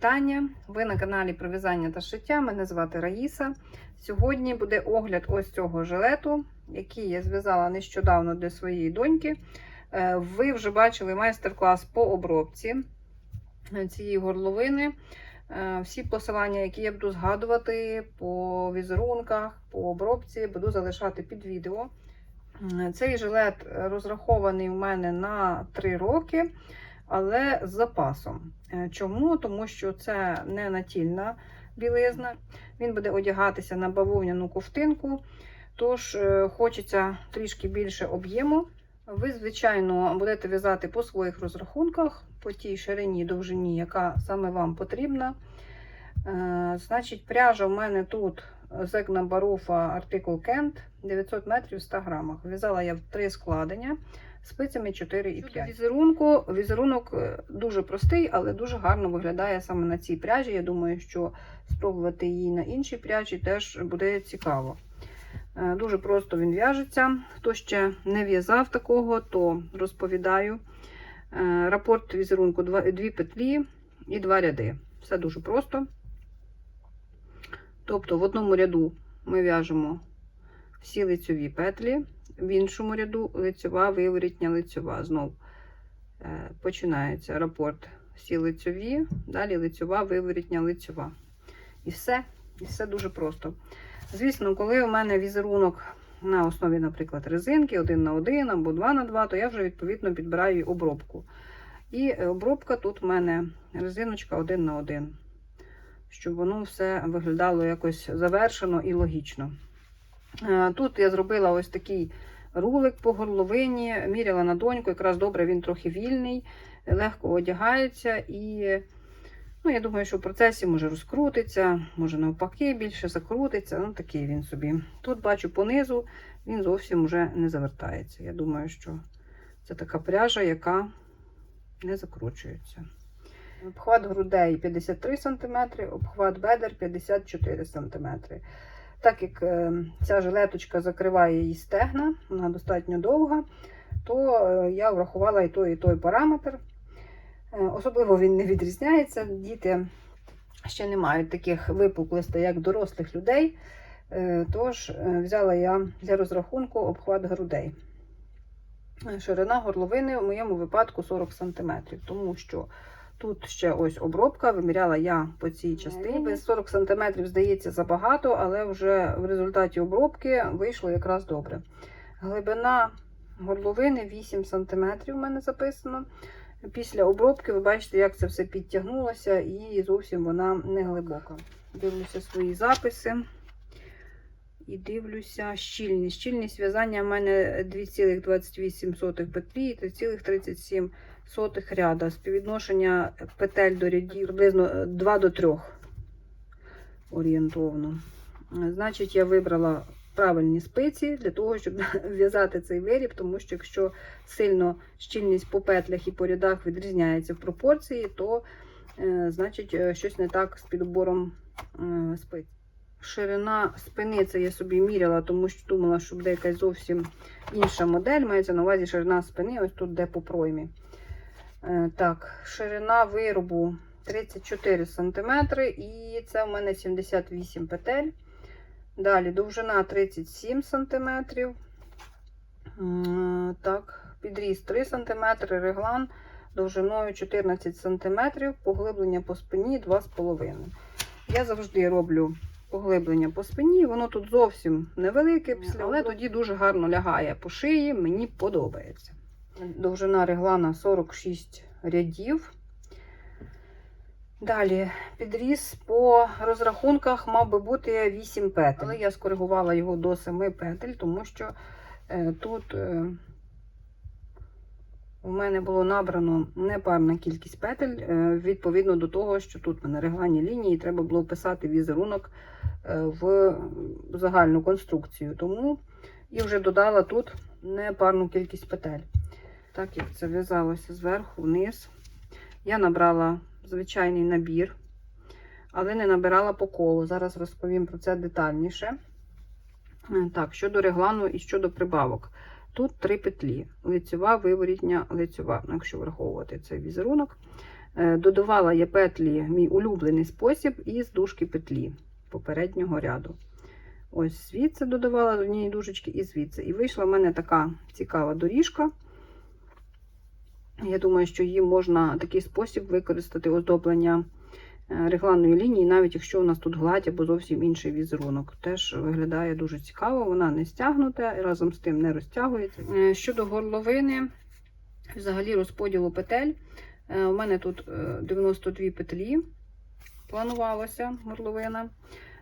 Вітання! Ви на каналі про в'язання та шиття. Мене звати Раїса. Сьогодні буде огляд ось цього жилету, який я зв'язала нещодавно для своєї доньки. Е, Ви вже бачили майстер-клас по обробці цієї горловини. Е, Всі посилання, які я буду згадувати по візерунках, по обробці, буду залишати під відео. Е, Цей жилет розрахований у мене на 3 роки але з запасом. Е, Чому? Тому що це не натільна білизна, він буде одягатися на бавовняну ковтинку, тож е, хочеться трішки більше об'єму. Ви, звичайно, будете в'язати по своїх розрахунках, по тій ширині довжині, яка саме вам потрібна. Е, Значить, пряжа в мене тут Zegna Barufa артикул Kent 900 метрів в 100 грамах. В'язала я в три складення спицями 4 і 5. Візерунку, візерунок е, дуже простий, але дуже гарно виглядає саме на цій пряжі. Я думаю, що спробувати її на іншій пряжі теж буде цікаво. Е, Дуже просто він в'яжеться. Хто ще не в'язав такого, то розповідаю. Е, Рапорт візерунку два- дві петлі і два ряди. Все дуже просто. Тобто в одному ряду ми в'яжемо всі лицьові петлі, в іншому ряду лицьова, виворітня, лицьова. Знов е, починається рапорт всі лицьові, далі лицьова, виворітня, лицьова. І все, і все дуже просто. Звісно, коли у мене візерунок на основі, наприклад, резинки один на один або два на два, то я вже відповідно підбираю обробку. І обробка тут в мене резиночка один на один, щоб воно все виглядало якось завершено і логічно. Е, Тут я зробила ось такий рулик по горловині, міряла на доньку, якраз добре він трохи вільний, легко одягається і ну, я думаю, що в процесі може розкрутиться, може навпаки більше закрутиться. Ну, такий він собі. Тут бачу понизу, він зовсім вже не завертається. Я думаю, що це така пряжа, яка не закручується. Обхват грудей 53 см, обхват бедер 54 см. Так як е, ця жилеточка закриває її стегна, вона достатньо довга, то е, я врахувала і той, і той параметр. Е, Особливо він не відрізняється. Діти ще не мають таких випуклостей, як дорослих людей. Тож взяла я для розрахунку обхват грудей. Ширина горловини в моєму випадку 40 см, тому що Тут ще ось обробка, виміряла я по цій частині. 40 см здається забагато, але вже в результаті обробки вийшло якраз добре. Глибина горловини 8 см у мене записано. Після обробки ви бачите, як це все підтягнулося, і зовсім вона не глибока. Дивлюся свої записи. І дивлюся щільність. Щільність в'язання в мене 2,28 петлі і 3,37 сотих ряда. Співвідношення петель до рядів приблизно 2 до 3 орієнтовно. Значить, я вибрала правильні спиці для того, щоб в'язати цей виріб, тому що якщо сильно щільність по петлях і по рядах відрізняється в пропорції, то е, значить е, щось не так з підбором е, спиць. Ширина спини це я собі міряла, тому що думала, що буде якась зовсім інша модель. Мається на увазі ширина спини, ось тут де по проймі. Е, Так, ширина виробу 34 см, і це в мене 78 петель. Далі довжина 37 см. Так, підріз 3 см, реглан довжиною 14 см, поглиблення по спині 2,5 Я завжди роблю поглиблення по спині, воно тут зовсім невелике, але тоді дуже гарно лягає по шиї, мені подобається. Довжина реглана 46 рядів. Далі підріз по розрахунках мав би бути 8 петель. Але я скоригувала його до 7 петель, тому що е, тут е, у мене було набрано непарна кількість петель, е, відповідно до того, що тут в мене регланні лінії, треба було вписати візерунок е, в загальну конструкцію. Тому і вже додала тут непарну кількість петель. Так як це в'язалося зверху вниз. Я набрала звичайний набір, але не набирала по колу. Зараз розповім про це детальніше. Е, Так, щодо реглану і щодо прибавок. Тут три петлі: лицьова, виворітня, лицьова, ну, якщо враховувати цей візерунок. Е, Додавала я петлі, мій улюблений спосіб, із дужки петлі попереднього ряду. Ось звідси додавала з однієї дужечки і звідси. І вийшла в мене така цікава доріжка. Я думаю, що її можна такий спосіб використати оздоблення е, регланної лінії, навіть якщо у нас тут гладь або зовсім інший візерунок. Теж виглядає дуже цікаво, вона не стягнута і разом з тим не розтягується. Е, Щодо горловини, взагалі розподілу петель. е, У мене тут е, 92 петлі планувалося горловина.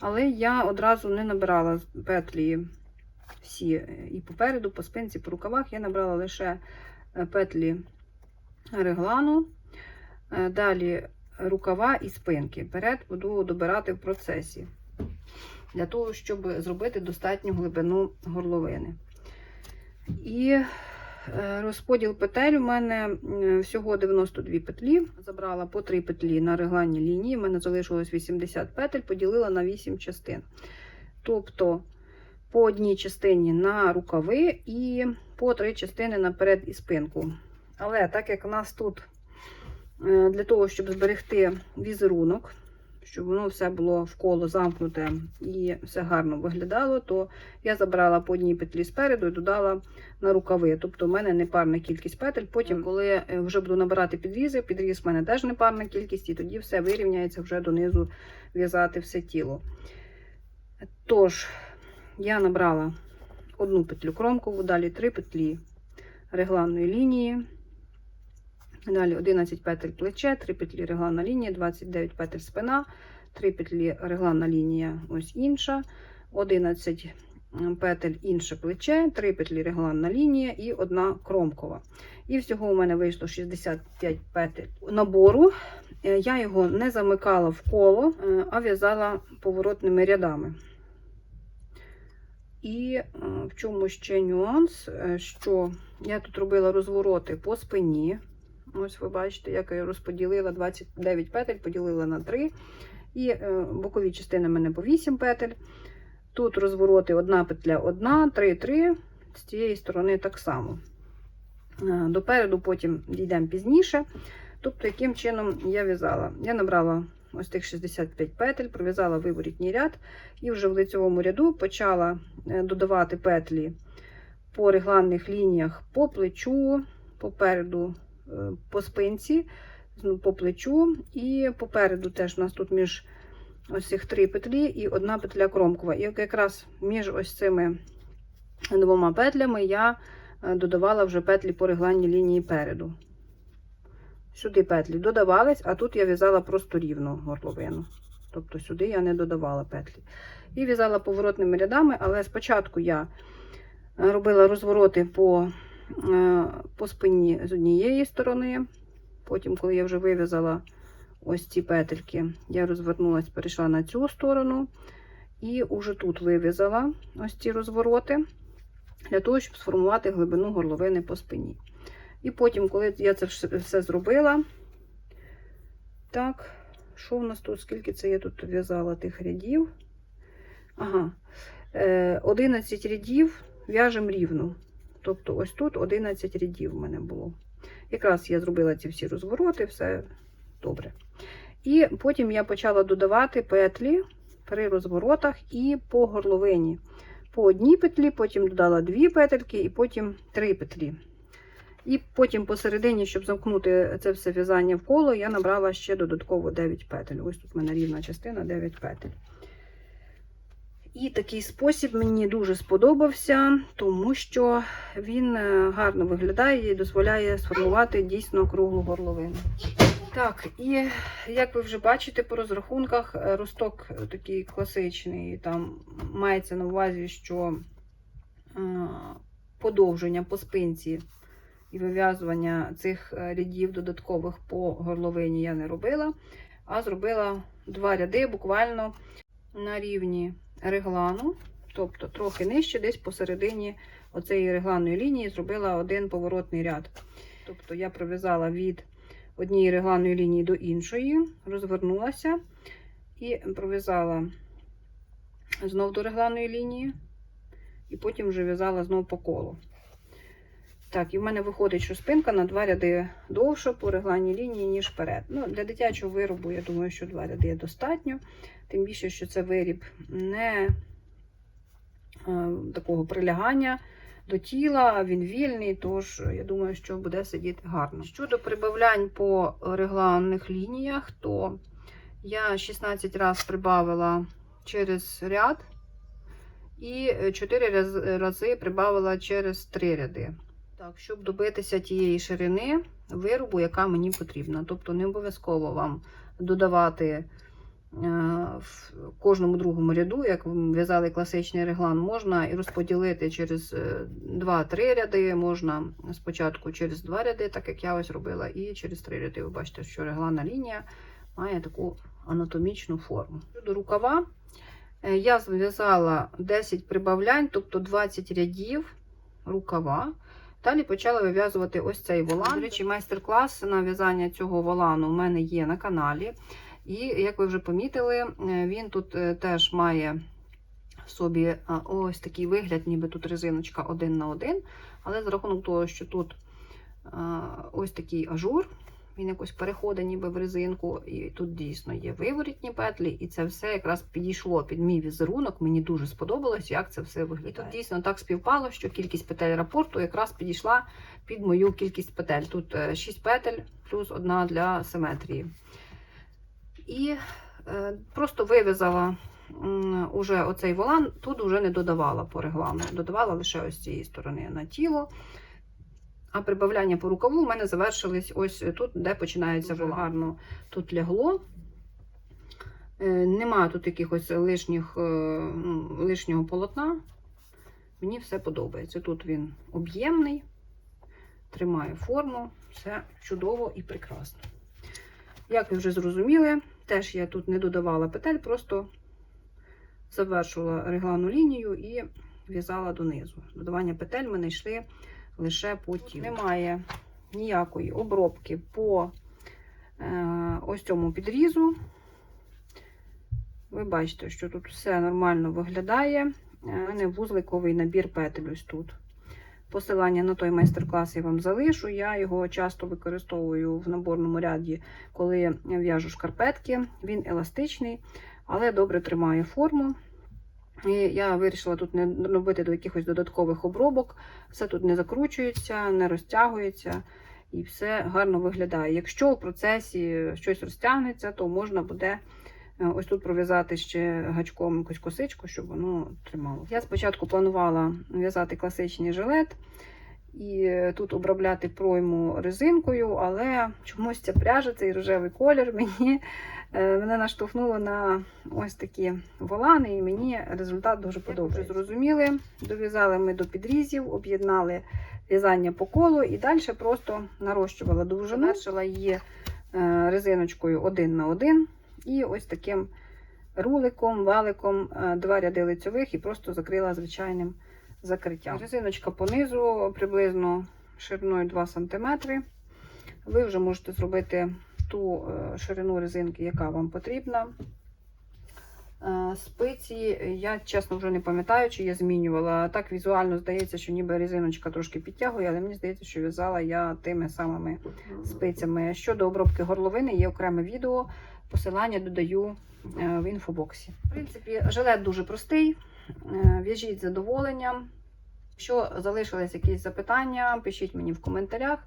Але я одразу не набирала петлі всі і попереду, по спинці, по рукавах. Я набрала лише петлі реглану. Е, Далі рукава і спинки. Перед буду добирати в процесі. Для того, щоб зробити достатню глибину горловини. І е, розподіл петель у мене всього 92 петлі. Забрала по 3 петлі на регланні лінії. У мене залишилось 80 петель, поділила на 8 частин. Тобто по одній частині на рукави і по 3 частини наперед і спинку. Але так як у нас тут е, для того, щоб зберегти візерунок, щоб воно все було вколо замкнуте і все гарно виглядало, то я забрала по одній петлі спереду і додала на рукави. Тобто, в мене непарна кількість петель. Потім, коли е, вже буду набирати підрізи, підріз в мене теж непарна кількість, і тоді все вирівняється вже донизу в'язати все тіло. Тож, я набрала одну петлю кромкову, далі три петлі регланної лінії. Далі 11 петель плече, 3 петлі регланна лінія, 29 петель спина, 3 петлі регланна лінія, ось інша, 11 петель інше плече, 3 петлі регланна лінія і одна кромкова. І всього у мене вийшло 65 петель набору. Е, Я його не замикала в коло, е, а в'язала поворотними рядами. І е, в чому ще нюанс, що я тут робила розвороти по спині. Ось ви бачите, як я розподілила 29 петель, поділила на 3. І е, бокові частини в мене по 8 петель. Тут розвороти одна петля, одна, 3, 3. З цієї сторони так само. Е, Допереду потім дійдемо пізніше. Тобто, яким чином я в'язала? Я набрала ось тих 65 петель, пров'язала виворітній ряд, і вже в лицевому ряду почала е, додавати петлі по регланних лініях по плечу, попереду по спинці, ну, по плечу, і попереду теж у нас тут між ось цих три петлі і одна петля кромкова. І якраз між ось цими двома петлями я е, додавала вже петлі по регланній лінії переду. Сюди петлі додавались, а тут я в'язала просто рівну горловину. Тобто сюди я не додавала петлі. І в'язала поворотними рядами, але спочатку я е, робила розвороти по, по спині з однієї сторони. Потім, коли я вже вив'язала ось ці петельки, я розвернулася, перейшла на цю сторону. І уже тут вив'язала ось ці розвороти, для того, щоб сформувати глибину горловини по спині. І потім, коли я це все зробила, так, що в нас тут? Скільки це я тут в'язала тих рядів? Ага, е, 11 рядів в'яжемо рівно. Тобто, ось тут 11 рядів в мене було. Якраз я зробила ці всі розвороти, все добре. І потім я почала додавати петлі при розворотах і по горловині. По одній петлі, потім додала дві петельки, і потім три петлі. І потім посередині, щоб замкнути це все в'язання в коло, я набрала ще додатково 9 петель. Ось тут в мене рівна частина 9 петель. І такий спосіб мені дуже сподобався, тому що він е, гарно виглядає і дозволяє сформувати дійсно круглу горловину. Так, і як ви вже бачите по розрахунках, е, росток такий класичний. Там мається на увазі, що е, подовження по спинці і вив'язування цих е, рядів додаткових по горловині я не робила, а зробила два ряди буквально на рівні реглану, тобто трохи нижче, десь посередині оцеї регланної лінії зробила один поворотний ряд. Тобто я пров'язала від однієї регланної лінії до іншої, розвернулася і пров'язала знов до регланної лінії, і потім вже в'язала знов по колу. Так, і в мене виходить, що спинка на два ряди довша по регланній лінії, ніж вперед. Ну, для дитячого виробу, я думаю, що два ряди достатньо. Тим більше, що це виріб не е, такого прилягання до тіла, він вільний, тож я думаю, що буде сидіти гарно. Щодо прибавлянь по регланних лініях, то я 16 разів прибавила через ряд і 4 рази прибавила через 3 ряди. Так, щоб добитися тієї ширини виробу, яка мені потрібна. Тобто не обов'язково вам додавати е, в кожному другому ряду, як в'язали класичний реглан, можна і розподілити через 2-3 ряди, можна спочатку через 2 ряди, так як я ось робила, і через 3 ряди. Ви бачите, що регланна лінія має таку анатомічну форму. Щодо рукава, е, я зв'язала 10 прибавлянь, тобто 20 рядів рукава. Далі почала вив'язувати ось цей волан. До речі, майстер-клас на в'язання цього волану у мене є на каналі. І, як ви вже помітили, е, він тут е, теж має в собі ось такий вигляд, ніби тут резиночка один на один. Але за рахунок того, що тут ось такий ажур, він якось переходить ніби в резинку, і тут дійсно є виворітні петлі, і це все якраз підійшло під мій візерунок. Мені дуже сподобалось, як це все виглядає. І тут дійсно так співпало, що кількість петель рапорту якраз підійшла під мою кількість петель. Тут 6 петель плюс одна для симетрії. І е, просто вив'язала уже оцей волан, тут вже не додавала по реглану, додавала лише ось цієї сторони на тіло. А прибавляння по рукаву у мене завершились ось тут, де починається Дуже гарно. Тут лягло. Е, Немає тут якихось лишніх, е, ну, лишнього полотна. Мені все подобається. Тут він об'ємний, тримає форму, все чудово і прекрасно. Як ви вже зрозуміли, теж я тут не додавала петель, просто завершувала реглану лінію і в'язала донизу. Додавання петель ми знайшли лише по тілу. Немає ніякої обробки по е, ось цьому підрізу. Ви бачите, що тут все нормально виглядає. У мене вузликовий набір петель ось тут. Посилання на той майстер-клас я вам залишу. Я його часто використовую в наборному ряді, коли в'яжу шкарпетки. Він еластичний, але добре тримає форму. І я вирішила тут не робити до якихось додаткових обробок. Все тут не закручується, не розтягується і все гарно виглядає. Якщо в процесі щось розтягнеться, то можна буде е, ось тут пров'язати ще гачком якусь косичку, щоб воно тримало. Я спочатку планувала в'язати класичний жилет і тут обробляти пройму резинкою, але чомусь ця пряжа, цей рожевий колір мені е, мене наштовхнуло на ось такі волани, і мені результат дуже подобається. Зрозуміли, дов'язали ми до підрізів, об'єднали в'язання по колу і далі просто нарощувала довжину, завершила її е, резиночкою один на один. І ось таким руликом, валиком, е, два ряди лицьових і просто закрила звичайним закриттям. Резиночка понизу приблизно шириною 2 см. Ви вже можете зробити ту е, ширину резинки, яка вам потрібна. Е, Спиці, я чесно вже не пам'ятаю, чи я змінювала. Так візуально здається, що ніби резиночка трошки підтягує, але мені здається, що в'язала я тими самими спицями. Щодо обробки горловини, є окреме відео. Посилання додаю е, в інфобоксі. В принципі, жилет дуже простий. Е, В'яжіть з задоволенням. Якщо залишились якісь запитання, пишіть мені в коментарях.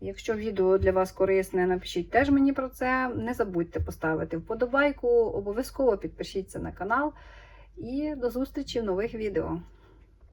Якщо відео для вас корисне, напишіть теж мені про це. Не забудьте поставити вподобайку, обов'язково підпишіться на канал. І до зустрічі в нових відео.